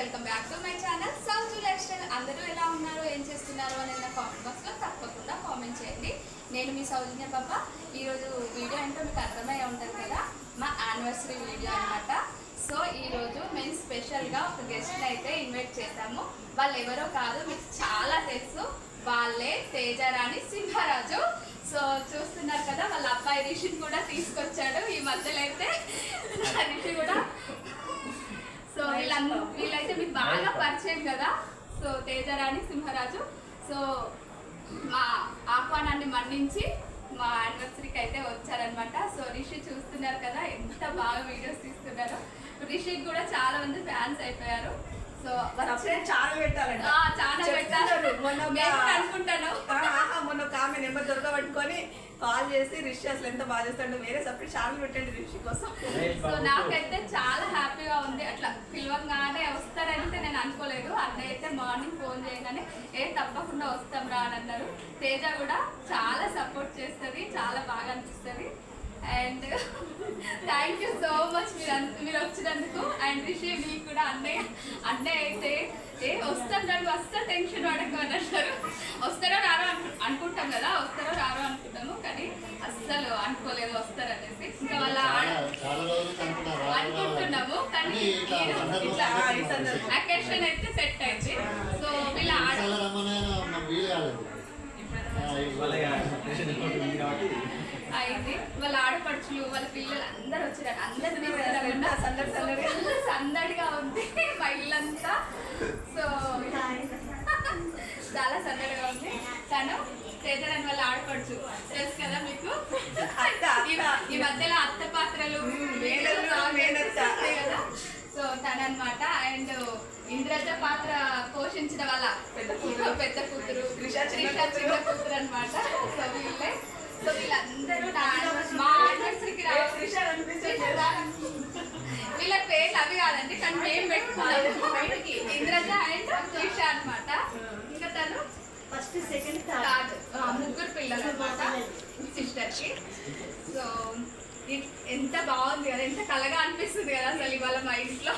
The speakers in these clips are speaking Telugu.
Welcome back to my channel. South lifestyle అందరూ ఎలా ఉన్నారు? ఏం చేస్తున్నారు? అని నా కామెంట్ బాక్స్లో తప్పకుండా కామెంట్ చేయండి. నేను మీ సౌజన్య పాప ఈరోజు వీడియో అంటే మీకు అర్థమై ఉంటుంది కదా? మా యానివర్సరీ వీడియో అన్నమాట. సో ఈరోజు మేము స్పెషల్గా ఒక గెస్ట్ని అయితే ఇన్వైట్ చేశాము. వాళ్ళు ఎవరో కాదు మీకు చాలా తెలుసు. వాళ్ళే తేజరాణి సింహరాజు. సో చూస్తున్నారు కదా వాళ్ళ అబ్బాయి రిషిని కూడా తీసుకొచ్చాడు. ఈ మధ్యలో అయితే రిషి కూడా సో వీళ్ళందరూ వీళ్ళైతే మీకు బాగా పరిచయం కదా? సో తేజరాణి సింహరాజు. సో మా ఆహ్వానాన్ని మన్నించి మా యానివర్సరీకి అయితే వచ్చారనమాట సో రిషి చూస్తున్నారు కదా ఎంత బాగా వీడియోస్ తీస్తున్నారు. రిషికి కూడా చాలా మంది ఫ్యాన్స్ అయిపోయారు. సో చాలా పెట్టాలంట. ఆ, చాలా పెట్టారు. మొన్న అనుకుంటాను. మొన్న ఒక ఆమె నెంబర్ దొరకబట్టుకొని కాల్ చేసి రిషి అసలు ఎంత బాగా చేస్తాడో వేరే సపరేట్ ఛానల్ పెట్టండి రిషి కోసం. సో నాకైతే చాలా హ్యాపీగా ఉంది. అట్లా పిలవంగానే వస్తారంటే నేను అనుకోలేదు. అన్నయ్య అయితే మార్నింగ్ ఫోన్ చేయగానే ఏ తప్పకుండా వస్తాం రా అని అన్నారు. తేజ కూడా చాలా సపోర్ట్ చేస్తుంది చాలా బాగా అనిపిస్తుంది. And thank you so much మీరు మీరు వచ్చినందుకు. అండ్ రిషి మీకు కూడా అన్నయ్య అన్నయ్య అయితే ఏ వస్తాం రండి వస్తా టెన్షన్ పడకు అని అన్నారు. వస్తారో రారో అను- అనుకుంటాం కదా వస్తారో రారో అనుకుంటాము. కానీ అస్సలు అనుకోలేదు వస్తారనేసి. ఇంకా వాళ్ళ అనుకుంటున్నాము. కానీ. అకేషన్ అయితే సెట్ అయింది. సో వీళ్ళ ఆడ అయింది. వాళ్ళ ఆడపడుచులు వాళ్ళ పిల్లలు అందరు వచ్చారు ఎంత సందడి సందడిగా. ఉంది మా ఇల్లంతా. సో చాలా సందడిగా ఉంది. తను తేజరాని వాళ్ళ ఆడపడుచు. తెలుసు కదా మీకు? ఈ- మధ్యలో అత్త పాత్రలు సో తనన్నమాట. అండ్ ఇంద్రజ పాత్ర పోషించిన వాళ్ళ పెద్ద కూతురు. పెద్ద కూతురు. చిన్న. కూతురు. అనమాట సో వీళ్ళే. సో వీళ్ళందరూ మా కనిపించట్లేదా? వీళ్ళ పేర్లు అవి కాదండి కానీ మేము పెట్టుకున్నాము బయటికి ఇంద్రజ అండ్ త్రిష అన్నమాట. ఇంకా తను ఫస్ట్ సెకండ్ థర్డ్ ముగ్గురు పిల్లలు అనమాట సిస్టర్కి సో ఎంత బాగుంది కదా ఎంత కలగా అనిపిస్తుంది కదా అసలు ఇవాళ మా ఇంట్లో.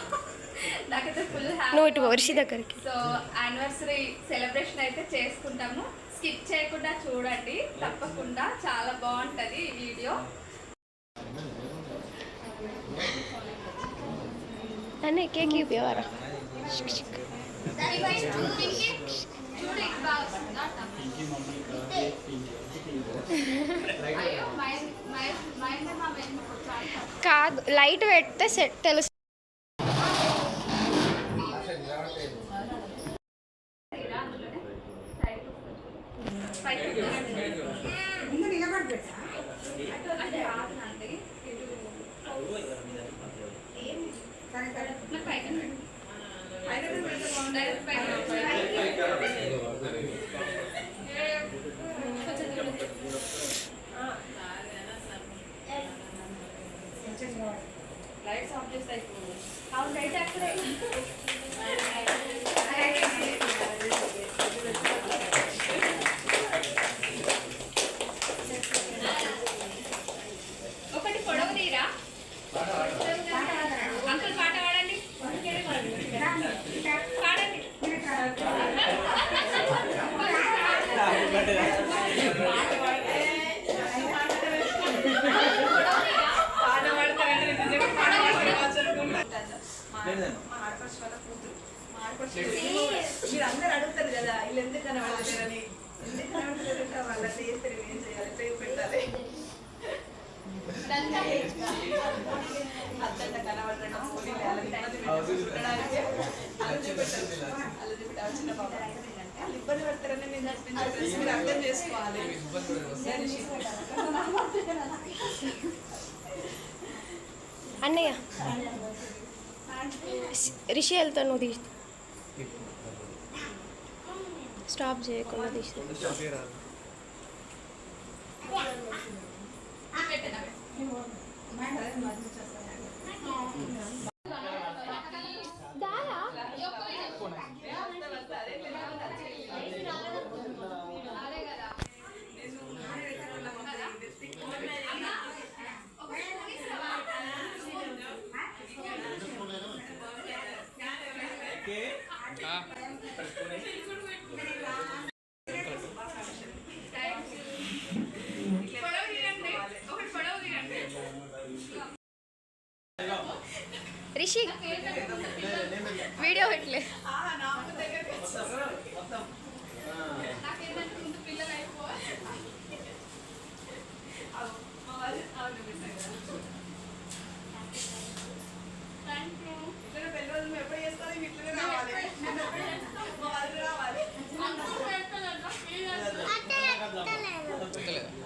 నాకైతే ఫుల్ నువ్వు ఇటు వర్షి దగ్గరికి. సో యానివర్సరీ సెలబ్రేషన్ అయితే చేసుకుంటాము. స్కిప్ చేయకుండా చూడండి తప్పకుండా చాలా బాగుంటది ఈ వీడియో అన్నీ కేక్ ఇవ్వరా కాదు లైట్ పెడితే సెట్ తెలుసు ముందు నిలబడి పెట్టా సరే సరే పైన పెడితే బాగుంటుంది. లైట్స్ ఆఫ్ చేస్తే అయిపోతుంది. ఒకటి పొడవు తీరా అంకుల్ పాట పాడండి పాడండి పాట పాడతారంటే నేను నిజంగా పాట పాడవచ్చు అనుకుంటా. మా- మా ఆడపడుచు వాళ్ళ కూతురు. మా ఆడపడుచు మీరు అందరు అడుగుతారు కదా వీళ్ళు ఎందుకు కనబడలేరని ఎందుకు కనబడలేదంటే వాళ్ళ చేస్తారు ఏం చేయాలి? పేరు పెట్టాలి. అత్తంట కనబడడం ఇబ్బంది చిన్న పాప. వాళ్ళు పెడతారని నేను మీరు అర్థం చేసుకోవాలి. అన్నయ్య. రిషి వెళ్తా నువ్వు తీసి స్టాప్ చేయకుండా తీసి షీ వీడియో పెట్టలే.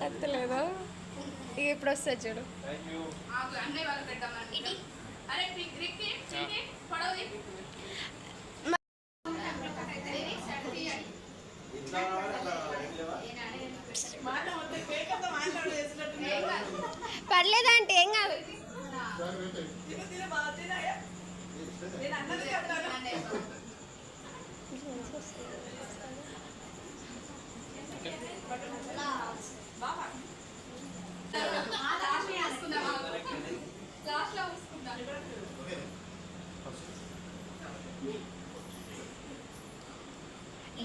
అత్తలేదా ఇప్పుడు వస్తా చూడు. అరే గ్రిక్ పొడవు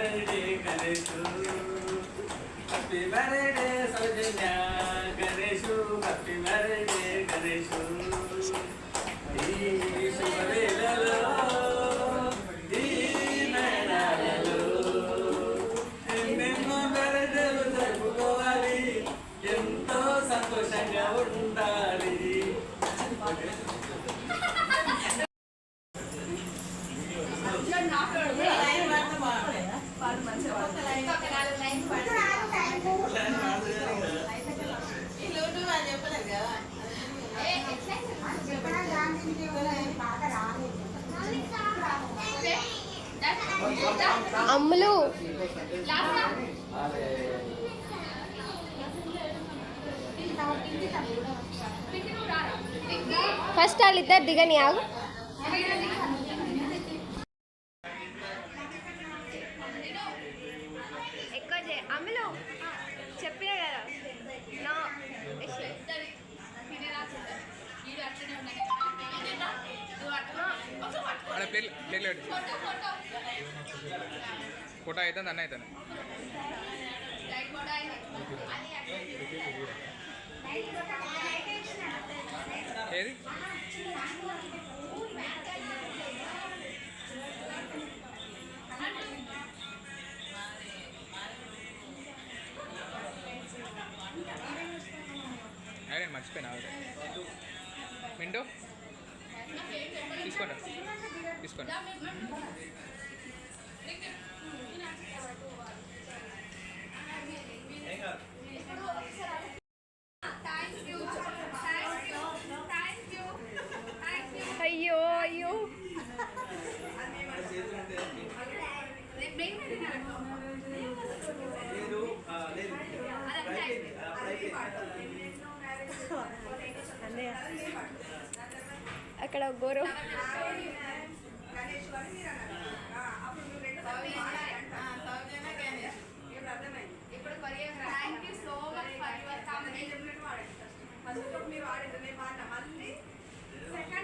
birthday, Ganesh. Happy birthday, Sarjanya. Ammulu. First వాళ్ళిద్దరు దిగని ఆగు. అదే ప్లేట్ ప్లేట్ ఫోటో అవుతుంది అన్న అవుతుంది ఏది? అరే మర్చిపోయినా? మింటూ? తీసుకోండి. తీసుకోండి thank you thank you thank you thank you అయ్యో అయ్యో రేపు నేను పెట్టినాను. లేదు ఆ, లేదు అదంతా అయిపోయింది. అప్పుడు అయిపోయింది. అక్కడ గోరు ఇప్పుడు thank you so much for your combination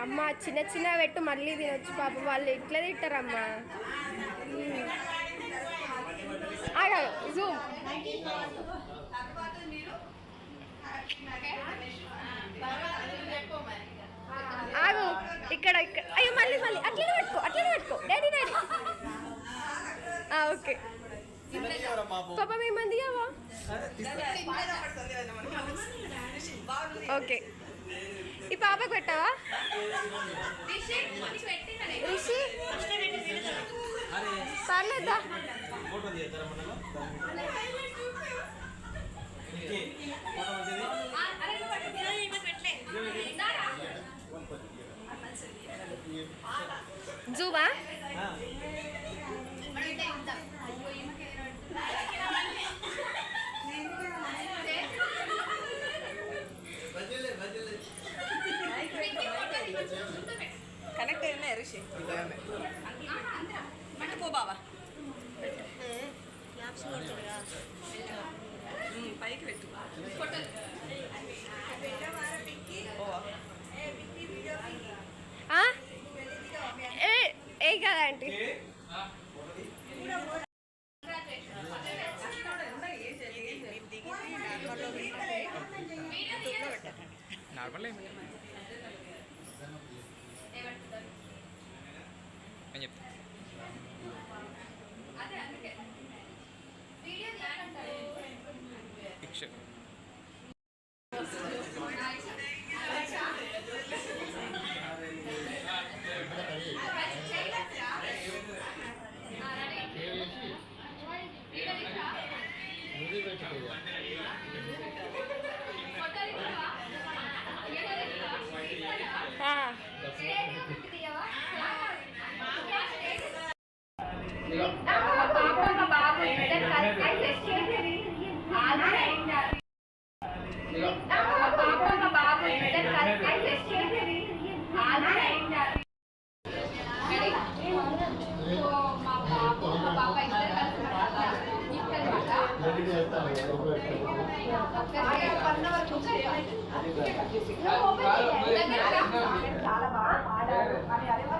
అమ్మ చిన్న చిన్న పెట్టు మళ్ళీ తినొచ్చు పాపం. వాళ్ళు ఎట్లా తింటారమ్మా? జూమ్ ఆగు. ఇక్కడ ఇక్కడ. అయ్యో మళ్ళీ మళ్ళీ. అట్లనే పెట్టుకో అట్లనే పెట్టుకో. Daddy daddy okay. పాప మేమంది కావా ఓకే ఈ పాపకు పెట్టావా రిషి కొంచెం పెట్టినా నేను. రిషి పర్లేదా ఫోటో తీస్తారా మనలో ఇంకే ఫోటో మంచిది ఆ, అరే నువ్వు పట్టు. ఈమె పెట్టలే. ఇందారా? జూమా ఆ, మనం ఇట్లా ఇద్దాం. అయ్యో, ఈమెకి ఏదో పెట్టి ఫోటో తీయొచ్చు. ముందు పెట్టు. మన పో బావా. పైకి పెట్టు? ఏ కదా ఆంటీ. నార్మల్ ఏమి ఓ గడియారాలు గడియారాలు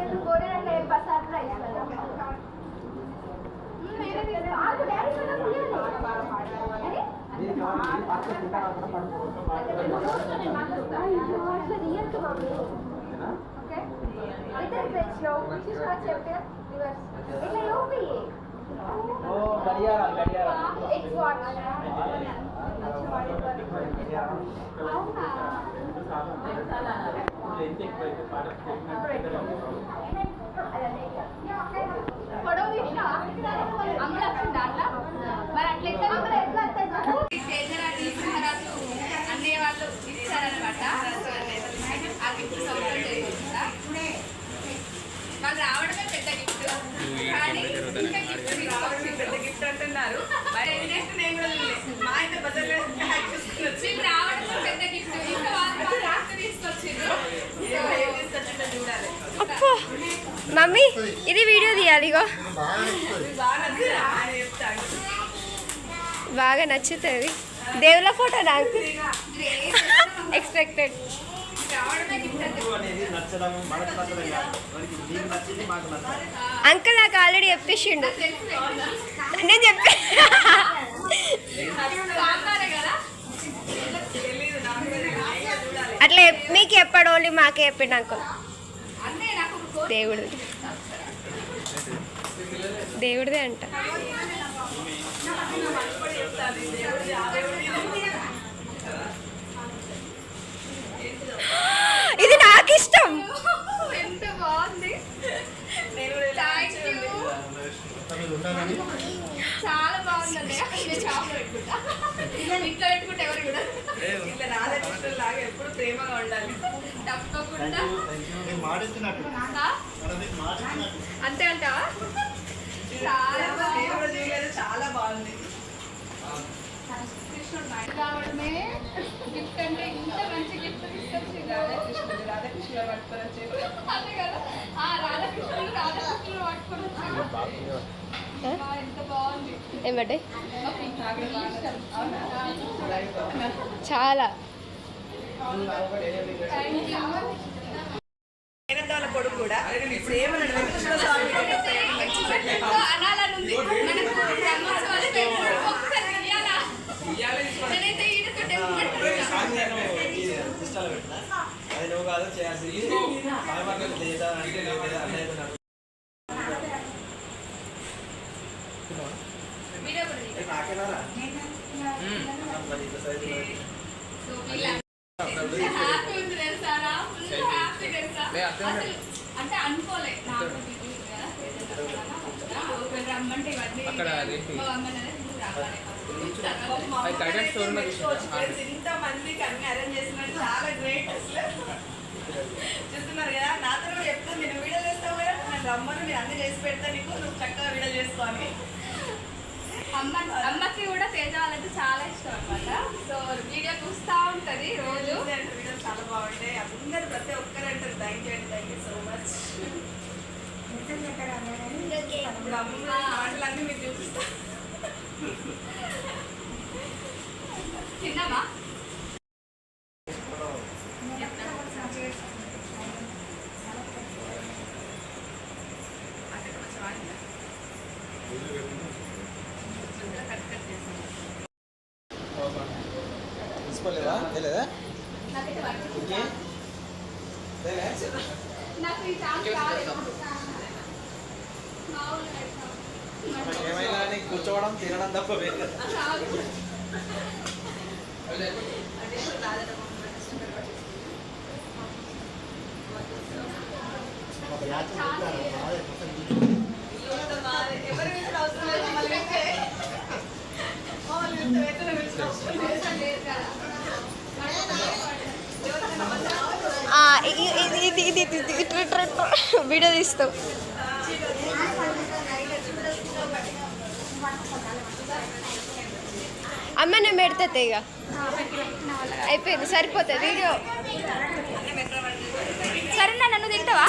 ఎంత ఎక్కువైతే పాట పొడవు వచ్చింది దాంట్లో మరి అట్లా తేజరాజు మహారాజు అన్నయ్య వాళ్ళు ఇచ్చారనమాట ఆ గిఫ్ట్ సౌకర్యం మా బదులు పెద్ద గిఫ్ట్ ఇంకా వాళ్ళు తీసుకొచ్చిందో చూడాలి. అప్పో. మమ్మీ ఇది వీడియో తీయాలి ఇగో. బాగా నచ్చుతుంది. దేవుల ఫోటో నాకు. ఎక్స్పెక్టెడ్ అంకుల్ నాకు ఆల్రెడీ చెప్పేసిండు. నేను ఓన్లీ మాకే చెప్పిండు అంకుల్ దేవుడు దేవుడిదే అంట. ఇది నాకు ఇష్టం ఎంత బాగుంది. చాలా బాగుందండి. ఇక్కడ పెట్టుకుంటే ఎవరు కూడా అంతే అంటావా? చాలా బాగుంది. రావడమే. గిఫ్ట్ అంటే ఇంత మంచి గిఫ్ట్ తీసుకొచ్చింది. రాధాకృష్ణుడు రాధాకృష్ణుల పట్టుకొని వచ్చేది అదే కదా? ఆ రాధాకృష్ణుడు రాధాకృష్ణుడు పట్టుకొని వచ్చాడు ఏమంటే? చాలా. నేనైతే ఈయనతో డెఫినెట్ అది నువ్వు కాదు చేయాల్సింది సాయమార్గం లేదా అంటే లేదా అన్నయ్య నాకు వీడియో కూడా తీయండి. నాకేనారా మరి ఇంత సైజు మరి. సో వీళ్ళ హ్యాపీ ఉంది తెలుసారా? ఫుల్ హ్యాపీ తెలుసా? లే, అర్థం కాదు. అసలు అంటే అనుకోలే నాకు ఇది కదా, ఏదైనా ఒకవేళ రమ్మంటే ఇవన్నీ అక్కడ అదేంటి? మా మమ్మల్ని అనేది ముందు రావాలి. మా అది guidance store లో పెట్టుకోవచ్చు. చూసాను. ఫ్రెండ్స్ ఇంత మందికి అన్ని అరేంజ్ చేసినట్టు చాలా గ్రేట్ అసలు చూస్తున్నారు కదా నాతో కూడా చెప్తాను. నేను వీడియో చేస్తావు కదా. నేను రమ్మను నేను అన్ని చేసి పెడతా నీకు. నువ్వు చక్కగా వీడియో చేసుకో అని. అమ్మ అమ్మకి కూడా తేజ వాళ్ళంటే చాలా ఇష్టం అనమాట సో వీడియో చూస్తూ ఉంటది రోజు. వీడియో చాలా బాగుంటాయి. అందరు ప్రతి ఒక్కరు అంటారు థ్యాంక్ యూ అండి థ్యాంక్ యూ సో మచ్ ఇప్పుడు మీరు మాటలన్నీ తిన్నామా ఇది ఇది వీడియో తీస్తాం. అమ్మ నేను పెడతా ఇక. అయిపోయింది సరిపోతుంది వీడియో. సరే నన్ను తింటావా?